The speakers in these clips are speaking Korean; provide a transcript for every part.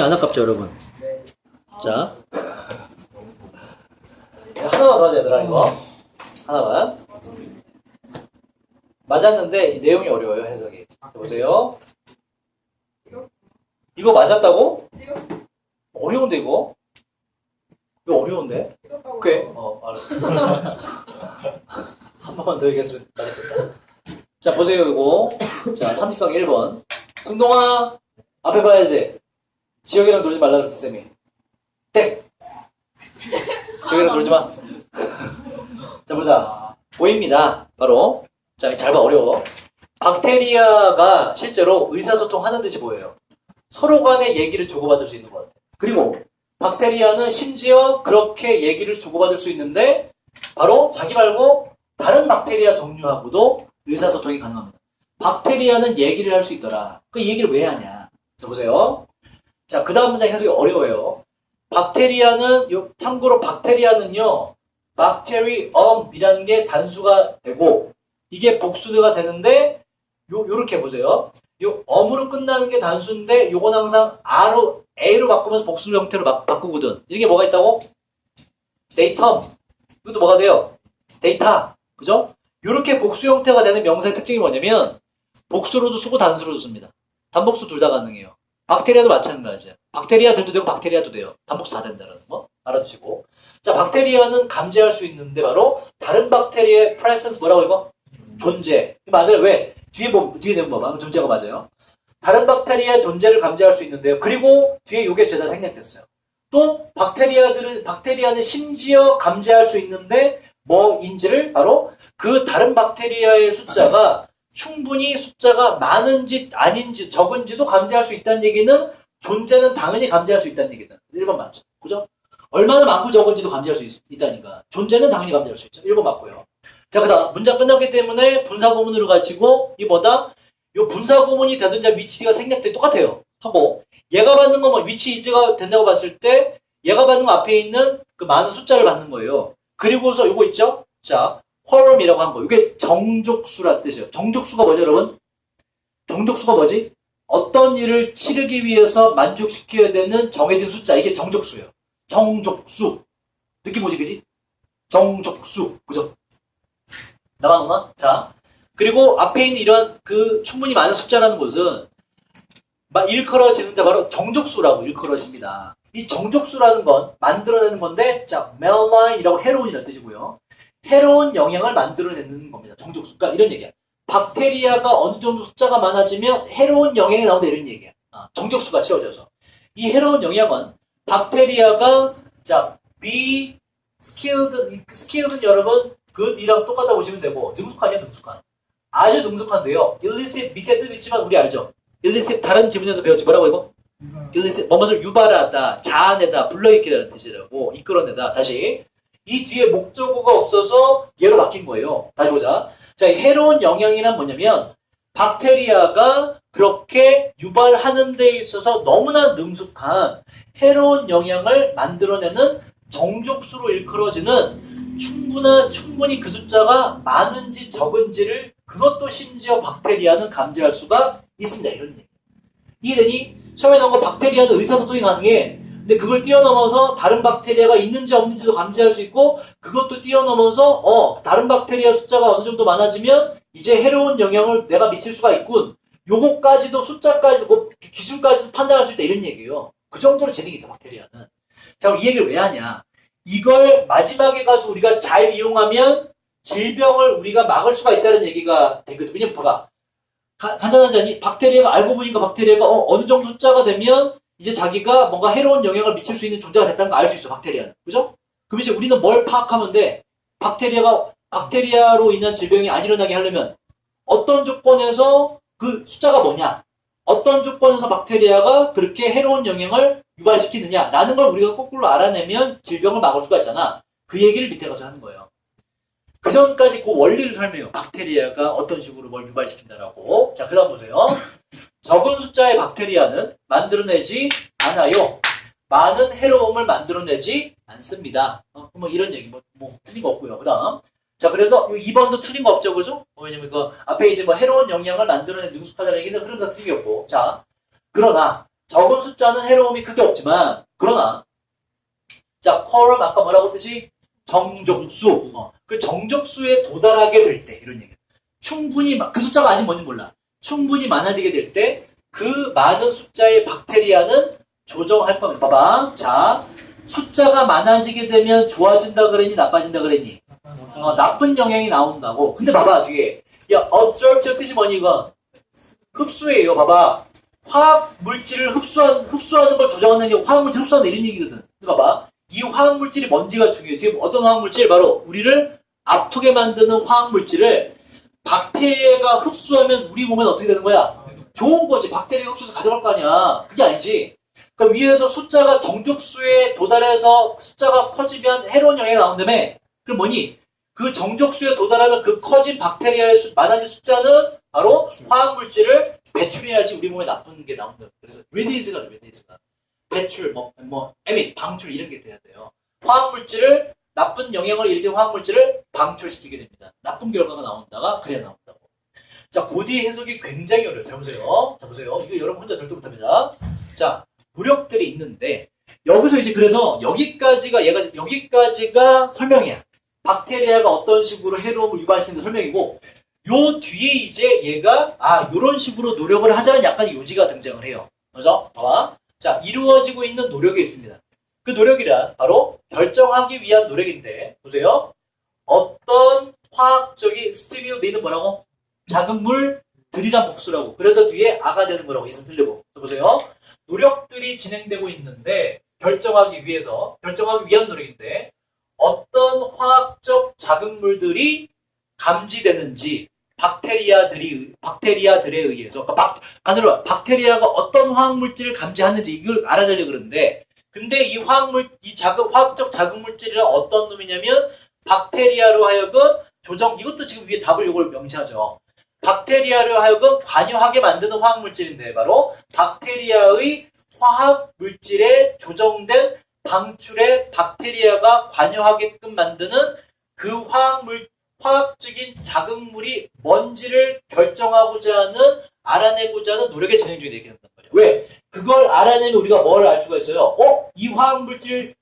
안 아깝죠, 여러분? 자. 하나만 더 하자, 얘들아, 이거. 하나만. 맞았는데, 이 내용이 어려워요, 해석이. 자, 보세요. 이거 맞았다고? 어려운데, 이거? 이거 어려운데? 오케이. 어, 알았어. 한 번만 더 얘기했으면 맞았겠다. 자, 보세요, 이거. 자, 30강 1번. 승동아, 앞에 봐야지. 지혁이랑 놀지 말라 그랬지, 쌤이. 땡! 지혁이랑 놀지 마. 자, 보자. 보입니다. 바로. 자, 잘 봐, 어려워. 박테리아가 실제로 의사소통 하는 듯이 보여요. 서로 간의 얘기를 주고받을 수 있는 것 같아요. 그리고 박테리아는 심지어 그렇게 얘기를 주고받을 수 있는데 바로 자기 말고 다른 박테리아 종류하고도 의사소통이 가능합니다. 박테리아는 얘기를 할 수 있더라. 그 얘기를 왜 하냐? 자, 보세요. 자, 그 다음 문장 해석이 어려워요. 박테리아는, 요, 참고로 박테리아는요, 박테리 엄이라는 게 단수가 되고, 이게 복수가 되는데, 요, 요렇게 보세요. 요, 엄으로 끝나는 게 단수인데, 요건 항상 R로, A로 바꾸면서 복수 형태로 바, 바꾸거든. 이게 뭐가 있다고? 데이텀. 이것도 뭐가 돼요? 데이터. 그죠? 요렇게 복수 형태가 되는 명사의 특징이 뭐냐면, 복수로도 쓰고 단수로도 씁니다. 단복수 둘 다 가능해요. 박테리아도 마찬가지야. 박테리아들도 되고 박테리아도 돼요. 단복수 다 된다는 거 알아두시고. 자, 박테리아는 감지할 수 있는데 바로 다른 박테리아의 presence 뭐라고 이거? 존재. 맞아요. 왜? 뒤에 뭐 뒤에 내용 봐봐. 존재가 맞아요. 다른 박테리아의 존재를 감지할 수 있는데요. 그리고 뒤에 요게 죄다 생략됐어요. 또 박테리아들은 박테리아는 심지어 감지할 수 있는데 뭐인지를 바로 그 다른 박테리아의 숫자가 충분히 숫자가 많은지 아닌지 적은지도 감지할 수 있다는 얘기는 존재는 당연히 감지할 수 있다는 얘기다. 1번 맞죠? 그죠? 얼마나 많고 적은지도 감지할 수 있, 다니까 존재는 당연히 감지할 수 있죠. 1번 맞고요. 자, 그 다음 문장 끝났기 때문에 분사구문으로 가지고 이 뭐다? 이 분사구문이 되든지 위치가 생략돼 똑같아요. 하고 얘가 받는 거뭐 위치 이즈가 된다고 봤을 때 얘가 받는 거 앞에 있는 그 많은 숫자를 받는 거예요. 그리고서 요거 있죠? 자, quorum이라고 한 거. 이게 정족수란 뜻이에요. 정족수가 뭐죠, 여러분? 정족수가 뭐지? 어떤 일을 치르기 위해서 만족시켜야 되는 정해진 숫자. 이게 정족수예요. 정족수. 느낌 뭐지, 그지? 정족수. 그죠? 나만 오나? 자. 그리고 앞에 있는 이런 그 충분히 많은 숫자라는 것은 막 일컬어지는데 바로 정족수라고 일컬어집니다. 이 정족수라는 건 만들어내는 건데, 자, 멜라인이라고 헤로인이라는 뜻이고요. 해로운 영향을 만들어내는 겁니다. 정족수. 그러니까 이런 얘기야. 박테리아가 어느 정도 숫자가 많아지면 해로운 영향이 나온다 이런 얘기야. 아, 정족수가 채워져서. 이 해로운 영향은 박테리아가 자 be skilled, skilled는 여러분 good이랑 똑같다 보시면 되고 능숙하냐 능숙한. 아주 능숙한데요. illicit 밑에 뜻 있지만 우리 알죠? illicit 다른 지문에서 배웠지 뭐라고 이거? illicit 뭐뭇을 유발하다, 자아내다, 불러일으키다는 뜻이라고 이끌어내다. 다시 이 뒤에 목적어가 없어서 얘로 바뀐 거예요. 다시 보자. 자, 이 해로운 영향이란 뭐냐면 박테리아가 그렇게 유발하는 데 있어서 너무나 능숙한 해로운 영향을 만들어내는 정족수로 일컬어지는 충분한 충분히 그 숫자가 많은지 적은지를 그것도 심지어 박테리아는 감지할 수가 있습니다. 이런 얘기. 이해되니? 처음에 나온 거 박테리아는 의사소통이 가능해. 근데 그걸 뛰어넘어서 다른 박테리아가 있는지 없는지도 감지할 수 있고 그것도 뛰어넘어서 어 다른 박테리아 숫자가 어느 정도 많아지면 이제 해로운 영향을 내가 미칠 수가 있군. 요거까지도 숫자까지도 그 기준까지도 판단할 수 있다 이런 얘기예요. 그 정도로 재능이 있다 박테리아는. 자 그럼 이 얘기를 왜 하냐? 이걸 마지막에 가서 우리가 잘 이용하면 질병을 우리가 막을 수가 있다는 얘기가 되거든. 왜냐면 봐봐. 가- 간단하지 않니? 박테리아가 알고 보니까 박테리아가 어, 어느 정도 숫자가 되면 이제 자기가 뭔가 해로운 영향을 미칠 수 있는 존재가 됐다는 걸 알 수 있어, 박테리아는. 그죠? 그럼 이제 우리는 뭘 파악하면 돼? 박테리아가, 박테리아로 인한 질병이 안 일어나게 하려면 어떤 조건에서 그 숫자가 뭐냐? 어떤 조건에서 박테리아가 그렇게 해로운 영향을 유발시키느냐? 라는 걸 우리가 거꾸로 알아내면 질병을 막을 수가 있잖아. 그 얘기를 밑에 가서 하는 거예요. 그 전까지 그 원리를 설명해요. 박테리아가 어떤 식으로 뭘 유발시킨다라고. 자, 그 다음 보세요. 적은 숫자의 박테리아는 만들어내지 않아요. 많은 해로움을 만들어내지 않습니다. 어, 뭐 이런 얘기, 뭐, 뭐 틀린 거 없고요. 그 다음. 자, 그래서 이 2번도 틀린 거 없죠, 그죠? 어, 왜냐면 그 앞에 이제 뭐 해로운 영향을 만들어낸 능숙하다는 얘기는 흐름 다 틀리겠고. 자, 그러나 적은 숫자는 해로움이 크게 없지만 그러나 자 쿼럼 아까 뭐라고 했듯이 정적수 어, 그 정적수에 도달하게 될 때 이런 얘기 충분히 마- 그 숫자가 아직 뭔지 몰라 충분히 많아지게 될 때 그 많은 숫자의 박테리아는 조정할 겁니다 봐봐 자 숫자가 많아지게 되면 좋아진다 그랬니 나빠진다 그랬니 어, 나쁜 영향이 나온다고 근데 봐봐 뒤에 야 absorption 뜻이 뭐니 이건 흡수예요 봐봐 화학 물질을 흡수한, 흡수하는 걸 조정하는 게 화학 물질 흡수하는 이런 얘기거든. 봐봐. 이 화학 물질이 뭔지가 중요해. 지금 어떤 화학 물질? 바로 우리를 아프게 만드는 화학 물질을 박테리아가 흡수하면 우리 몸엔 어떻게 되는 거야? 좋은 거지. 박테리아 흡수해서 가져갈 거 아니야. 그게 아니지. 그러니까 위에서 숫자가 정적수에 도달해서 숫자가 커지면 해로운 영향이 나온다며. 그럼 뭐니? 그 정적수에 도달하면 그 커진 박테리아의 수, 많아진 숫자는 바로 화학 물질을 배출해야지 우리 몸에 나쁜 게 나온다. 그래서 리디즈가 돼, 리디즈가. 배출, 뭐, 뭐, 에밋, 방출 이런 게 돼야 돼요. 화학 물질을 나쁜 영향을 일으키는 화학 물질을 방출시키게 됩니다. 나쁜 결과가 나온다가 그래야 나온다고. 자, 고디 해석이 굉장히 어려워요. 자 보세요. 자 보세요. 이거 여러분 혼자 절대 못합니다. 자, 노력들이 있는데 여기서 이제 그래서 여기까지가 얘가 여기까지가 설명이야. 박테리아가 어떤 식으로 해로움을 유발시키는 설명이고 요 뒤에 이제 얘가 아 요런 식으로 노력을 하자는 약간의 요지가 등장을 해요. 그래서 봐봐. 자 이루어지고 있는 노력이 있습니다. 그 노력이란 바로 결정하기 위한 노력인데 보세요. 어떤 화학적인 스티뮤리는 뭐라고? 작은 물 들이란 복수라고. 그래서 뒤에 아가 되는 거라고 있으면 틀리고. 또 보세요. 노력들이 진행되고 있는데 결정하기 위해서 결정하기 위한 노력인데 어떤 화학적 자극물들이 감지되는지 박테리아들이 박테리아들에 의해서 그러니까 박 안으로 박테리아가 어떤 화학 물질을 감지하는지 이걸 알아내려 그러는데 근데 이 화학물 이 자극 화학적 자극물질이란 어떤 놈이냐면 박테리아로 하여금 조정 이것도 지금 위에 답을 이걸 명시하죠. 박테리아를 하여금 관여하게 만드는 화학물질인데 바로 박테리아의 화학물질에 조정된 방출에 박테리아가 관여하게끔 만드는 그 화학물, 화학적인 자극물이 뭔지를 결정하고자 하는, 알아내고자 하는 노력의 진행 중에 이렇게 된단 말이에요. 왜? 그걸 알아내면 우리가 뭘 알 수가 있어요? 어? 이 화학물질이,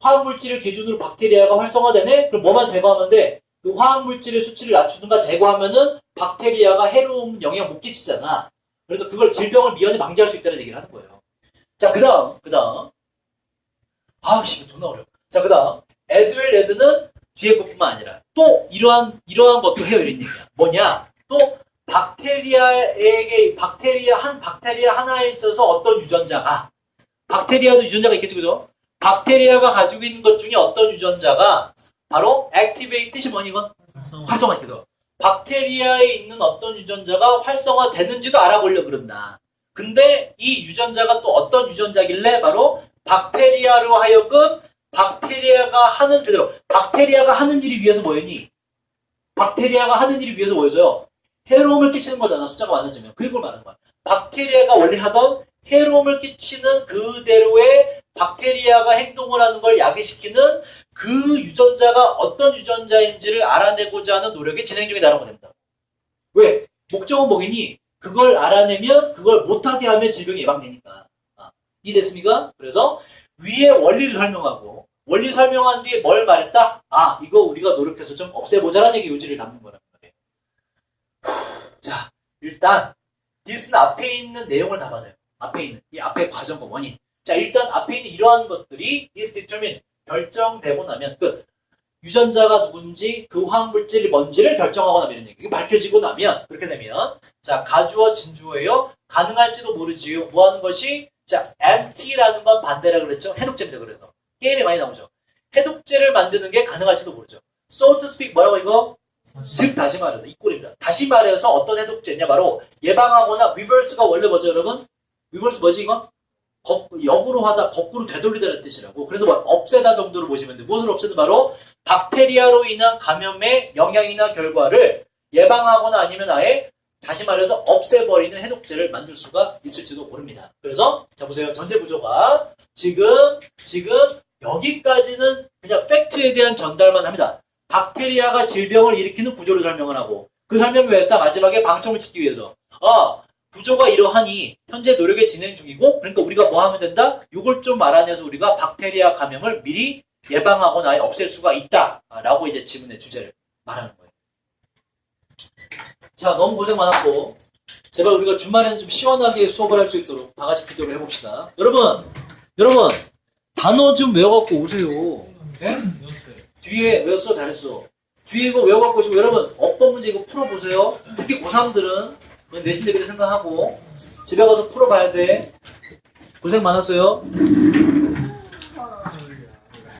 화학물질을 기준으로 박테리아가 활성화되네? 그럼 뭐만 제거하면 돼? 그 화학물질의 수치를 낮추든가 제거하면은 박테리아가 해로운 영향 못 끼치잖아. 그래서 그걸 질병을 미연에 방지할 수 있다는 얘기를 하는 거예요. 자, 그 다음, 그 다음. 아, 씨, 존나 어려워. 자, 그 다음. as는 뒤에 것뿐만 아니라 또 이러한, 이러한 것도 해요. 이런 얘기야. 뭐냐? 또 박테리아에게, 박테리아, 한 박테리아 하나에 있어서 어떤 유전자가, 박테리아도 유전자가 있겠죠, 그죠? 박테리아가 가지고 있는 것 중에 어떤 유전자가 바로 activate 뜻이 뭐니 이건? 활성화 시켜서. 박테리아에 있는 어떤 유전자가 활성화되는지도 알아보려고 그런다. 근데 이 유전자가 또 어떤 유전자길래 바로 박테리아로 하여금 박테리아가 하는 그대로 박테리아가 하는 일이 위해서 뭐였니? 박테리아가 하는 일이 위해서 뭐였어요? 해로움을 끼치는 거잖아 숫자가 많아지면 그걸 말하는 거야 박테리아가 원래 하던 해로움을 끼치는 그대로의 박테리아가 행동을 하는 걸 야기시키는 그 유전자가 어떤 유전자인지를 알아내고자 하는 노력이 진행 중이다라고 된다 왜? 목적은 뭐겠니? 그걸 알아내면 그걸 못하게 하면 질병이 예방되니까 아, 이해됐습니까? 그래서 위에 원리를 설명하고 원리 설명한 뒤에 뭘 말했다? 아 이거 우리가 노력해서 좀 없애보자라는 얘기 요지를 담는 말이에요. 자 일단 디스는 앞에 있는 내용을 담아내요. 앞에 있는 이 앞에 과정과 원인. 자 일단 앞에 있는 이러한 것들이 is determine 결정되고 나면 그 유전자가 누군지 그 화학물질이 뭔지를 결정하고 나면 이런 얘기. 밝혀지고 나면 그렇게 되면 자 가주어 진주어예요. 가능할지도 모르지요. 뭐 하는 것이 자 anti라는 건 반대라 그랬죠. 해독제입니다. 그래서 게임에 많이 나오죠. 해독제를 만드는 게 가능할지도 모르죠. so to speak 뭐라고 이거? 즉 다시 말해서 이 꼴입니다. 다시 말해서 어떤 해독제냐 바로 예방하거나 리버스가 원래 뭐죠 여러분? 리버스 뭐지 이거? 거- 역으로 하다 거꾸로 되돌리다는 뜻이라고. 그래서 뭐 없애다 정도로 보시면 돼. 무엇을 없애든 바로 박테리아로 인한 감염의 영향이나 결과를 예방하거나 아니면 아예 다시 말해서 없애버리는 해독제를 만들 수가 있을지도 모릅니다. 그래서 자 보세요. 전체 구조가 지금 지금 여기까지는 그냥 팩트에 대한 전달만 합니다. 박테리아가 질병을 일으키는 구조를 설명을 하고 그 설명을 왜 했다? 마지막에 방청을 찾기 위해서 아 구조가 이러하니 현재 노력에 진행 중이고 그러니까 우리가 뭐 하면 된다? 이걸 좀 알아내서 우리가 박테리아 감염을 미리 예방하거나 아예 없앨 수가 있다라고 이제 지문의 주제를 말하는 거예요. 자, 너무 고생 많았고 제발 우리가 주말에는 좀 시원하게 수업을 할 수 있도록 다 같이 기도를 해봅시다. 여러분, 여러분 단어 좀 외워갖고 오세요. 네? 뒤에 외웠어 잘했어. 뒤에 이거 외워갖고 오시고 여러분 어법 문제 이거 풀어보세요. 특히 고3들은 내신 대비를 생각하고 집에 가서 풀어봐야 돼. 고생 많았어요.